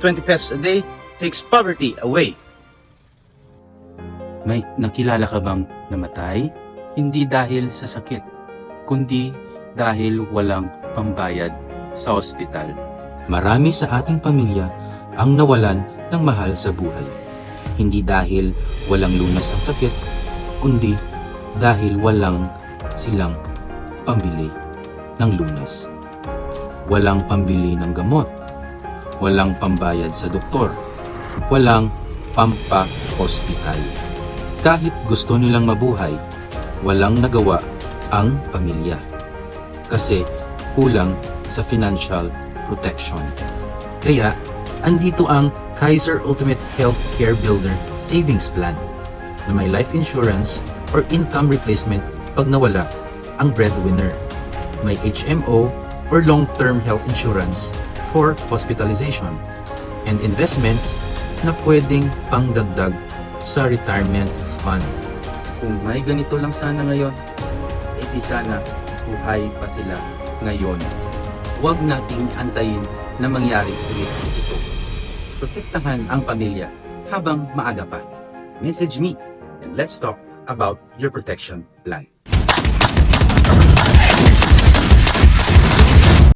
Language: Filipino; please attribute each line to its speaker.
Speaker 1: 20 pesos a day takes poverty away.
Speaker 2: May nakilala ka bang namatay? Hindi dahil sa sakit, kundi dahil walang pambayad sa ospital.
Speaker 3: Marami sa ating pamilya ang nawalan ng mahal sa buhay. Hindi dahil walang lunas ang sakit, kundi dahil walang silang pambili ng lunas. Walang pambili ng gamot. Walang pambayad sa doktor. Walang pampa-hospital. Kahit gusto nilang mabuhay, walang nagawa ang pamilya. Kasi kulang sa financial protection. Kaya, andito ang Kaiser Ultimate Healthcare Builder Savings Plan na may life insurance or income replacement pag nawala ang breadwinner. May HMO or long-term health insurance for hospitalization and investments na pwedeng pangdagdag sa retirement fund.
Speaker 2: Kung may ganito lang sana ngayon, eh di sana buhay pa sila ngayon. Huwag nating antayin na mangyari ulit ito. Protektahan ang pamilya habang maaga pa. Message me and let's talk about your protection plan.